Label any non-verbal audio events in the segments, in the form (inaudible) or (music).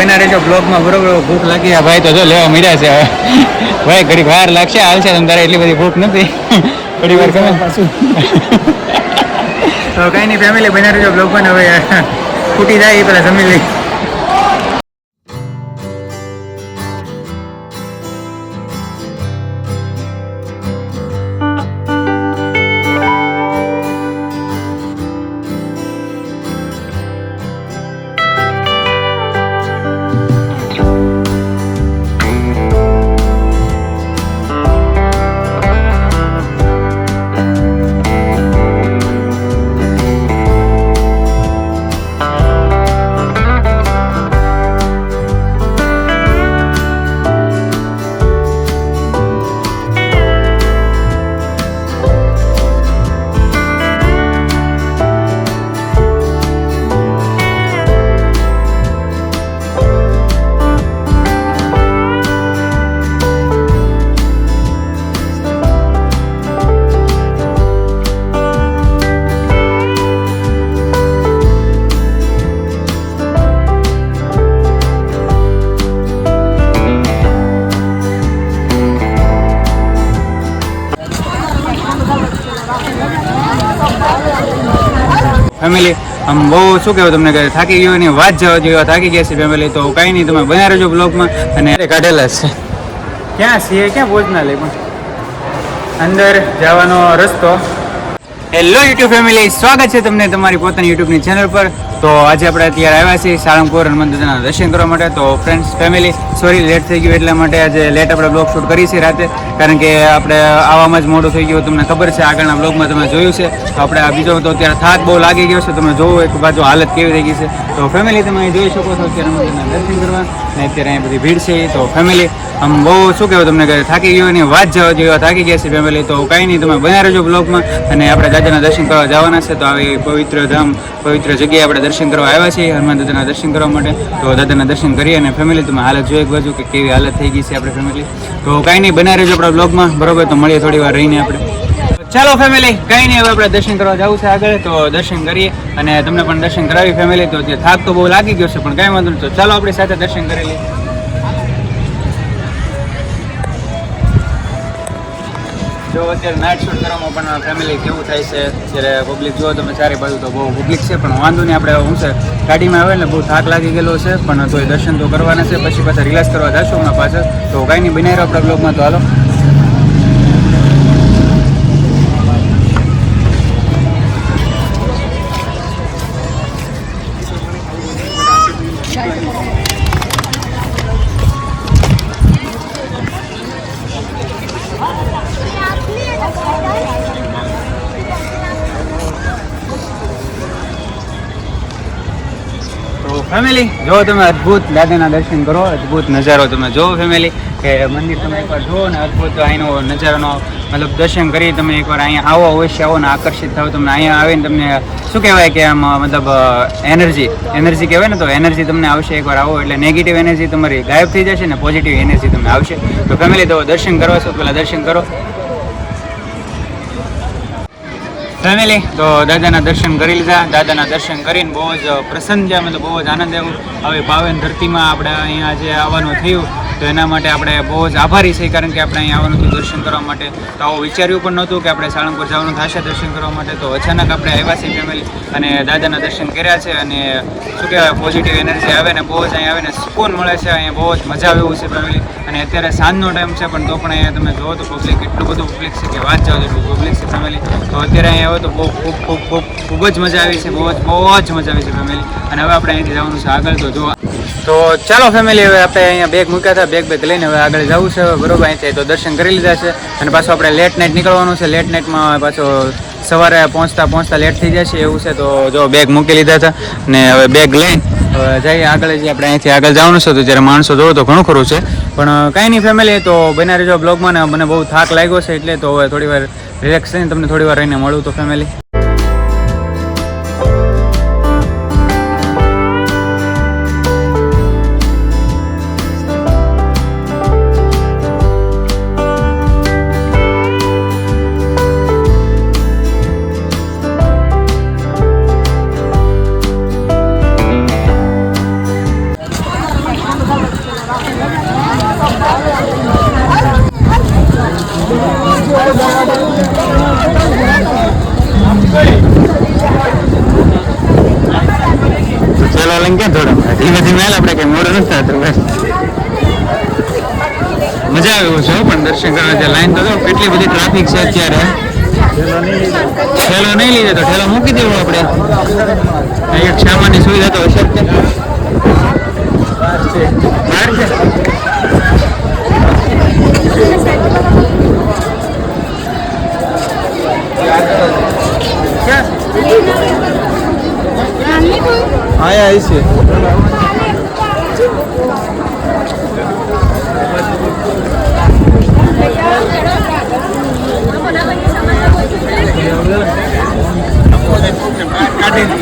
બના રહેજો. બ્લોગમાં બરોબર ભૂખ લાગી. આ ભાઈ તો જો લેવા મળ્યા છે હવે. ભાઈ ઘડી વાર લાગશે. હાલ છે તારે એટલી બધી ભૂખ નથી. ઘડી વાર તમે તો કઈ નહીં ફેમિલી બના રહેજો બ્લોગમાં હવે. ફૂટી જાય એ પેલા જમી લઈ ફેમિલી આમ બહુ શું કહેવું તમને કે થાકી ગયો એની વાત જવા જેવા થાકી ગયા છે ફેમિલી તો કાંઈ નહીં તમે બન્યા રહેજો બ્લોગમાં અને કાઢેલા છે. ક્યાં છીએ? ક્યાં ભોજનાલય પણ? અંદર જવાનો રસ્તો. હેલો યુટ્યુબ ફેમિલી સ્વાગત છે તમને તમારી પોતાની યુટ્યુબની ચેનલ પર. તો આજે આપણે અત્યારે આવ્યા છીએ સાળંગપુર હનુમાન દર્શન કરવા માટે. તો ફ્રેન્ડ્સ ફેમિલી સોરી લેટ થઈ ગયું એટલા માટે આજે લેટ આપણે બ્લોગ શૂટ કરી છે રાતે. કારણ કે આપણે આવવામાં જ મોડું થઈ ગયું, તમને ખબર છે, આગળના બ્લોગમાં તમે જોયું છે. તો આપણે આ બીજો તો અત્યારે થાક બહુ લાગી ગયો છે, તમે જોવો એક બાજુ હાલત કેવી થઈ ગઈ છે. તો ફેમિલી તમે અહીં જોઈ શકો છો અત્યારે હનુમાનજીના દર્શન કરવા. અને અત્યારે અહીં બધી ભીડ છે. તો ફેમિલી આમ બહુ શું કહેવું તમને, કે થાકી ગયો એની વાત જવા જેવા થાકી ગયા છે ફેમિલી તો કાંઈ નહીં, તમે બન્યા રહેજો બ્લોગમાં અને આપણે દાદાના દર્શન કરવા જવાના છે. તો આવી પવિત્ર ધામ પવિત્ર જગ્યાએ આપણે દર્શન કરવા આવ્યા છીએ, હનુમાન દાદાના દર્શન કરવા માટે. તો દાદાના દર્શન કરીએ અને ફેમિલી તમે હાલત જોઈ એક બાજુ કે કેવી હાલત થઈ ગઈ છે આપણે ફેમિલી તો કાંઈ નહીં, બનાવી રહેજો આપણા બ્લોગમાં બરોબર, તો મળીએ થોડી વાર રહીને આપણે. ચાલો ફેમિલી કંઈ નહીં, હવે આપણે દર્શન કરવા જવું છે આગળ. તો દર્શન કરીએ અને તમને પણ દર્શન કરાવી ફેમિલી તો થાક તો બહુ લાગી ગયો છે, પણ કાંઈ વાંધો નહીં. તો ચાલો આપણી સાથે દર્શન કરી લઈએ. જો અત્યારે નાઇટ શૂટ કરવામાં પણ ફેમિલી કેવું થાય છે, જ્યારે પબ્લિક જુઓ તમે ચારે બાજુ તો બહુ પબ્લિક છે, પણ વાંધો નહીં, આપણે હું છે, ગાડીમાં આવે ને બહુ થાક લાગી ગયેલો છે, પણ તોય દર્શન તો કરવાના છે, પછી પાછા રિલેક્સ કરવા જશું હમણાં પાછળ તો કાંઈ નહીં બનાવી રહ્યો આપણા બ્લોગમાં તો, હાલો. તો ફેમિલી, જો તમે અદ્ભુત દાદાના દર્શન કરો, અદ્ભુત નજારો તમે જો ફેમિલી, કે મંદિર તમે એકવાર જુઓ ને અદ્ભુત અહીંનો નજારાનો, મતલબ દર્શન કરી તમે એકવાર અહીંયા આવો, અવશ્ય આવો ને આકર્ષિત થાવ તમને. અહીંયા આવીને તમને, શું કહેવાય કે આમ, મતલબ એનર્જી એનર્જી કહેવાય ને તો એનર્જી તમને આવશે એકવાર આવો, એટલે નેગેટિવ એનર્જી તમારી ગાયબ થઈ જશે ને પોઝિટિવ એનર્જી તમને આવશે. તો ફેમિલી, તો દર્શન કરવા છો પહેલાં દર્શન કરો. ફેમિલી, તો દાદાના દર્શન કરી લીધા. દાદાના દર્શન કરીને બહુ જ પ્રસન્ન છે મતલબ બહુ જ આનંદ આવ્યો. હવે પાવન ધરતીમાં આપણે અહીંયા જે આવવાનું થયું તો એના માટે આપણે બહુ જ આભારી છે કારણ કે આપણે અહીંયા આવવાનું હતું દર્શન કરવા માટે. તો આવું વિચાર્યું પણ નહોતું કે આપણે સાળંગપુર જવાનું થશે દર્શન કરવા માટે. તો અચાનક આપણે આવ્યા છીએ ફેમિલી અને દાદાના દર્શન કર્યા છે અને શું કહેવાય પોઝિટિવ એનર્જી આવે ને બહુ જ અહીંયા આવીને સુકૂન મળે છે. અહીંયા બહુ જ મજા આવે એવું છે ફેમિલી અને અત્યારે સાંજનો ટાઈમ છે, પણ તો પણ અહીંયા તમે જુઓ તો પબ્લિક એટલું બધું પબ્લિક છે કે વાત જાઓ એટલું પબ્લિક છે ફેમિલી તો અત્યારે અહીંયા આવે તો બહુ, ખૂબ ખૂબ ખૂબ ખૂબ જ મજા આવી છે, બહુ જ બહુ જ મજા આવી છે ફેમિલી અને હવે આપણે અહીંથી જવાનું છે આગળ, તો જોવા તો ચાલો ફેમિલી હવે આપણે અહીંયા બેગ મૂક્યા હતા. બેગ બેગ લઈને હવે આગળ જવું છે. બરોબર અહીંથી તો દર્શન કરી લીધા છે. અને પાછું આપણે લેટ નાઇટ નીકળવાનું છે. લેટ નાઇટમાં પાછો સવારે પહોંચતા પહોંચતા લેટ થઈ જશે એવું છે તો જો બેગ મૂકી લીધા હતા. ને હવે બેગ લઈને હવે જઈએ આગળ જઈએ. આપણે અહીંથી આગળ જવાનું છે. તો જ્યારે માણસો જોવો તો ઘણું ખરું છે. પણ કાંઈ નહીં ફેમિલી તો બના રહેજો બ્લોગમાં ને. મને બહુ થાક લાગ્યો છે એટલે તો હવે થોડી વાર રિલેક્સ થઈને તમને થોડી વાર રહીને મળું તો ફેમિલી છે પણ દર્શન કરવા જે લાઈન તો કેટલી બધી ટ્રાફિક છે અત્યારે. ઠેલો નહીં લીધો તો ઠેલો મૂકી દેવો આપણે. અહીંયા એક સામાનની સુવિધા તો હશે. બહાર છે. આયા આવી છે બોલો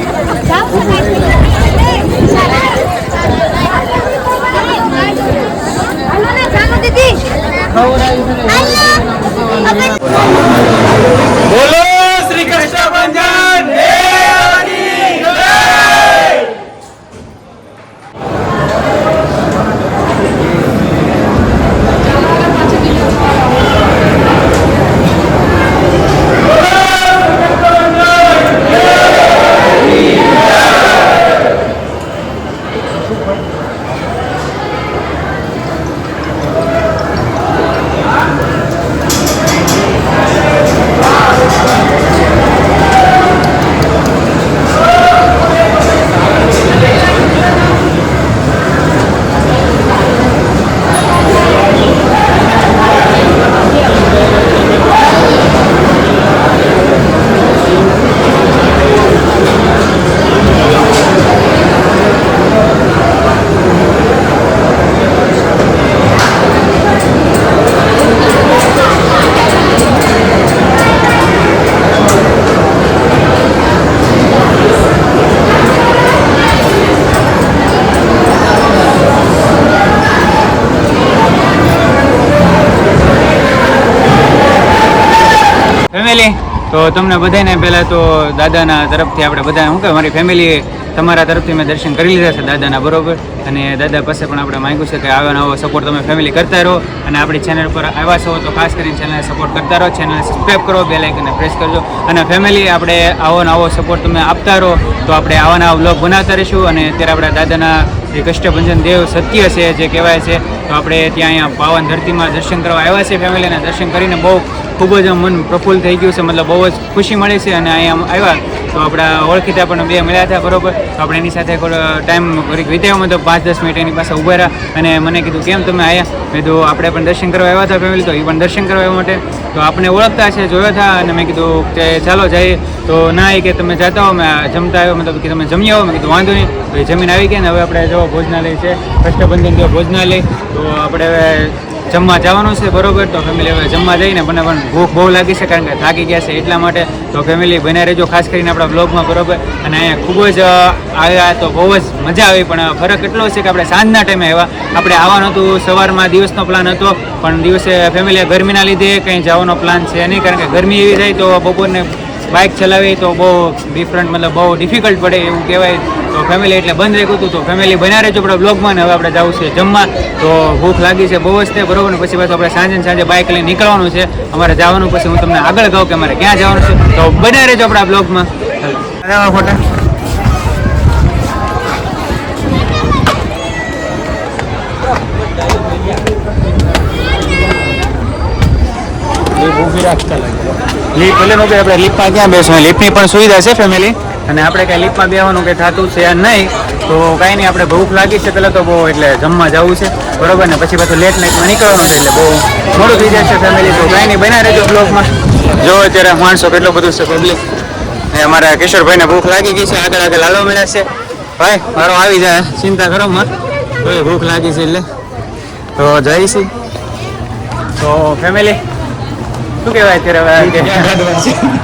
ફેમિલી તો તમને બધાને પહેલાં તો દાદાના તરફથી આપણે બધા શું કે મારી ફેમિલી તમારા તરફથી મેં દર્શન કરી લીધા છે દાદાના બરોબર. અને દાદા પાસે પણ આપણે માંગ્યું છે કે આવો નવો સપોર્ટ તમે ફેમિલી કરતા રહો. અને આપણી ચેનલ પર આવ્યા છો તો ખાસ કરીને ચેનલને સપોર્ટ કરતા રહો. ચેનલને સબસ્ક્રાઈબ કરો બે લાઇકને પ્રેસ કરજો. અને ફેમિલી આપણે આવો નવો સપોર્ટ તમે આપતા રહો. તો આપણે આવા નવા બ્લોગ બનાવતા રહીશું. અને અત્યારે આપણા દાદાના જે કષ્ટભંજન દેવ સત્ય છે, જે કહેવાય છે, તો આપણે ત્યાં અહીંયા પાવન ધરતીમાં દર્શન કરવા આવ્યા છે ફેમિલીને દર્શન કરીને બહુ ખૂબ જ મન પ્રફુલ્લ થઈ ગયું છે. મતલબ બહુ જ ખુશી મળી છે અને અહીંયા આવ્યા. તો આપણા ઓળખીતા પણ બે મળ્યા હતા, બરોબર. તો આપણે એની સાથે ટાઈમ ઘડીક વિતાવ્યો. મતલબ પાંચ દસ મિનિટ એની પાસે ઊભા રહ્યા. અને મને કીધું, કેમ તમે આવ્યા મેં કીધું, આપણે પણ દર્શન કરવા આવ્યા હતા ફેમિલી તો એ પણ દર્શન કરવા માટે. તો આપણે ઓળખતા છે જોયા હતા. અને મેં કીધું કે ચાલો જઈએ. તો ના એ કે, તમે જતા હો. મેં જમતા આવ્યો. મતલબ કે તમે જમી આવો મેં કીધું, વાંધો નહીં. તો એ જમીન આવી ગયા ને હવે આપણે જો ભોજનાલય છે. કષ્ટબંધન જો ભોજનાલય. તો આપણે હવે જમવા જવાનું છે, બરોબર? તો ફેમિલી હવે જમવા જઈને મને પણ ભૂખ બહુ લાગી છે કારણ કે થાકી ગયા છે એટલા માટે તો ફેમિલી બને રહેજો, ખાસ કરીને આપણા બ્લોગમાં બરોબર? અને અહીંયા ખૂબ જ આવ્યા તો બહુ જ મજા આવી, પણ ફરક એટલો છે કે આપણે સાંજના ટાઈમે આવ્યા આપણે આવવાનું હતું, સવારમાં દિવસનો પ્લાન હતો, પણ દિવસે ફેમિલી ગરમીના લીધે કંઈ જવાનો પ્લાન છે નહીં, કારણ કે ગરમી એવી થાય તો બપોરને બાઇક ચલાવી તો બહુ ડિફરન્ટ મતલબ બહુ ડિફિકલ્ટ પડે એવું કહેવાય. તો ફેમિલી એટલે બંધ રાખ્યું હતું તો ફેમિલી બના રહેજો આપણે બ્લોગમાં ને હવે આપણે જવું છે જમવા. તો ભૂખ લાગી છે બહુ જ તે બરોબર ને? પછી પાછું આપણે સાંજે સાંજે બાઇક લઈને નીકળવાનું છે. અમારે જવાનું પછી હું તમને આગળ કહું કે અમારે ક્યાં જવાનું છે. તો બના રહેજો આપણા બ્લોગમાં ફોટા. લીપ એટલે નો કે આપણે લીપમાં ક્યાં બેસવું લીપની પણ સુવિધા છે ફેમિલી અને આપણે કાંઈ લીપમાં બેવાનું કંઈ થતું છે નહીં, તો કાંઈ નહીં, આપણે ભૂખ લાગી છે પહેલાં તો બહુ, એટલે જમવા જવું છે. બરોબર ને? પછી પાછું લેટ નાઇટમાં નીકળવાનું છે, એટલે બહુ મોડું થઈ જાય છે ફેમિલી તો કાંઈ નહીં બના રહેજો બ્લોગમાં જો અત્યારે માણસો કેટલું બધું છે પબ્લિક એ અમારા કિશોરભાઈને ભૂખ લાગી ગઈ છે, આગળ આગળ લાલો મળ્યા છે. ભાઈ, મારો આવી જાય, ચિંતા કરો મત. ભૂખ લાગી છે એટલે. તો જઈશી તો ફેમિલી શું કહેવાય અત્યારે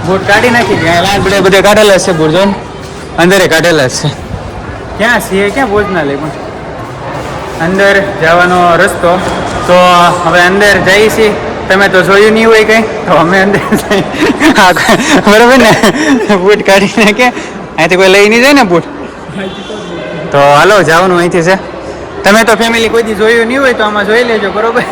બૂટ કાઢી નાખી લાલ બધે બધે કાઢેલા છે બૂટ જોન. અંદરે કાઢેલા છે. ક્યાં છીએ? ક્યાં ભોજનાલય પણ? અંદર જવાનો રસ્તો. તો હવે અંદર જઈએ છીએ. તમે તો જોયું નહીં હોય કંઈ. તો અમે અંદર બરોબર ને? બૂટ કાઢી નાખે. અહીંથી કોઈ લઈ નહીં જાય ને બૂટ? તો હાલો જવાનું અહીંથી છે. તમે તો ફેમિલી કોઈ દી જોયું નહીં હોય તો આમાં જોઈ લેજો બરોબર?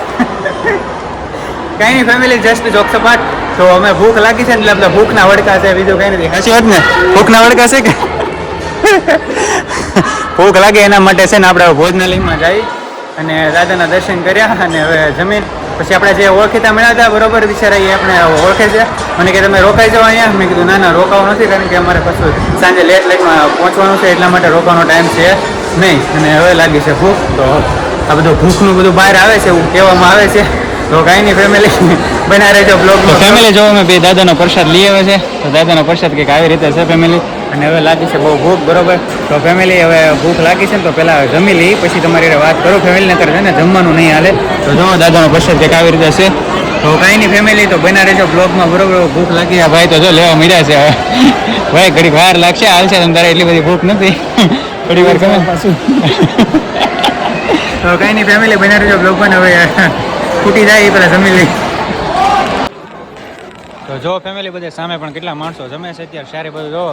કઈ નહીં ફેમિલી જસ્ટ જોક સપાટ. તો અમે ભૂખ લાગી છે એટલે આપણે ભૂખના વડકા છે, બીજું કઈ નથી. સાચી વાત ને? ભૂખના વડકા છે કે? ભૂખ લાગે એના માટે છે ને આપણે ભોજનાલયમાં જઈ અને દાદાના દર્શન કર્યા અને હવે જમીન. પછી આપણે જે ઓળખીતા મળ્યા હતા, બરોબર બિચારા એ આપણે ઓળખે છે. મને કે તમે રોકાઈ જાઓ અહીંયા. મેં કીધું, ના ના, રોકાવું નથી કારણ કે અમારે પછી સાંજે લેટ લેટમાં પહોંચવાનું છે, એટલા માટે રોકાવાનો ટાઈમ છે નહીં. અને હવે લાગી છે ભૂખ. તો આ બધું ભૂખનું બધું બહાર આવે છે એવું કહેવામાં આવે છે. તો કાંઈ નહીં ફેમિલી (laughs) બના રહેજો તો ફેમિલી જો અમે બે દાદાનો પ્રસાદ લઈ આવે છે તો દાદાનો પ્રસાદ કંઈક આવી રીતે છે ફેમિલી અને હવે લાગી છે બહુ ભૂખ બરોબર? તો ફેમિલી હવે ભૂખ લાગી છે ને તો પહેલાં જમી લઈ પછી તમારી વાત કરો. ફેમિલીને કરે છે ને જમવાનું નહીં હાલે. તો જો દાદાનો પ્રસાદ કંઈક આવી રીતે છે. તો કાંઈ નહીં ફેમિલી તો બના રહેજો બ્લોગમાં બરોબર? ભૂખ લાગી. આ ભાઈ તો જો લેવા મળ્યા છે હવે. ભાઈ ઘડી વાર લાગશે હાલશે તમ તારે એટલી બધી ભૂખ નથી. ઘડી વાર ગમે પાછું તો કાંઈ નહીં ફેમિલી બના રહેજો બ્લોગમાં હવે. ફૂટી જાય, એ પેલા જમી લઈ. તો જો ફેમિલી બધા સામે પણ કેટલા માણસો જમે છે અત્યારે, સારે બધું જો,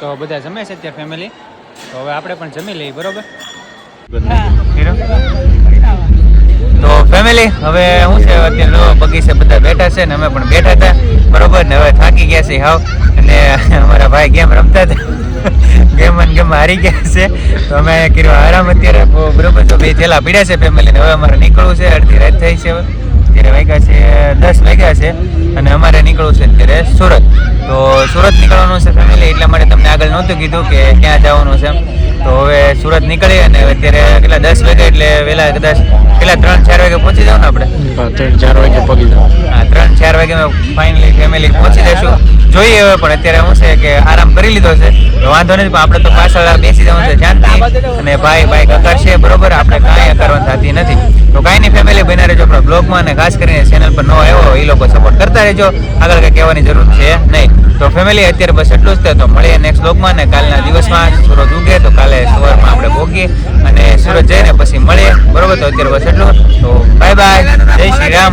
તો બધા જમે છે અત્યારે ફેમિલી તો હવે આપણે પણ જમી લઈએ, બરોબર? તો ફેમિલી હવે શું છે, અત્યારે બગીચે બધા બેઠા છે ને અમે પણ બેઠા હતા, બરોબર? ને હવે થાકી ગયા છે હાવ. અને અમારા ભાઈ ગેમ રમતા હતા? ગેમ અને ગેમ હારી ગયા છે. તો અમે કર્યો આરામ અત્યારે બરોબર તો બે થેલા પીડ્યા છે ફેમિલીને હવે અમારે નીકળવું છે અડધી રાત થઈ છે હવે. અત્યારે વાગ્યા છે દસ વાગ્યા છે અને અમારે નીકળવું છે અત્યારે સુરત. તો સુરત નીકળવાનું છે ફેમિલી એટલા માટે તમને આગળ નહોતું કીધું કે ક્યાં જવાનું છે તો હવે સુરત નીકળી અને અત્યારે કેટલા દસ વાગે એટલે વહેલા કદાચ કેટલા ત્રણ ચાર વાગે પહોંચી જાવ ને આપણે? ત્રણ ચાર વાગે પહોંચી જાવ હા ત્રણ ચાર વાગે ફાઇનલી ફેમિલી પહોંચી જઈશું. જોઈએ હવે, પણ અત્યારે શું છે કે આરામ કરી લીધો છે. વાંધો નથી, પણ આપણે તો પાછળ બેસી જવાનું છે શાંતિ અને ભાઈ ભાઈ કકર છે, બરોબર? આપણે કાંઈ કરવાનું થતી નથી. તો કાંઈ નહીં ફેમિલી બના રહેજો, આપણા બ્લોગમાં અને ખાસ કરીને ચેનલ પર નવો આવ્યો એ લોકો સપોર્ટ કરતા રહેજો. આગળ કંઈ કહેવાની જરૂર છે નહીં. તો ફેમિલી અત્યારે બસ એટલું જ છે. તો મળીએ નેક્સ્ટ બ્લોગમાં અને કાલના દિવસમાં સુરત ઉગે, તો કાલે સવારમાં આપણે ભોગીએ અને સુરત જઈને પછી મળીએ. બરોબર? તો અત્યારે બસ એટલું તો બાય બાય જય શ્રી રામ.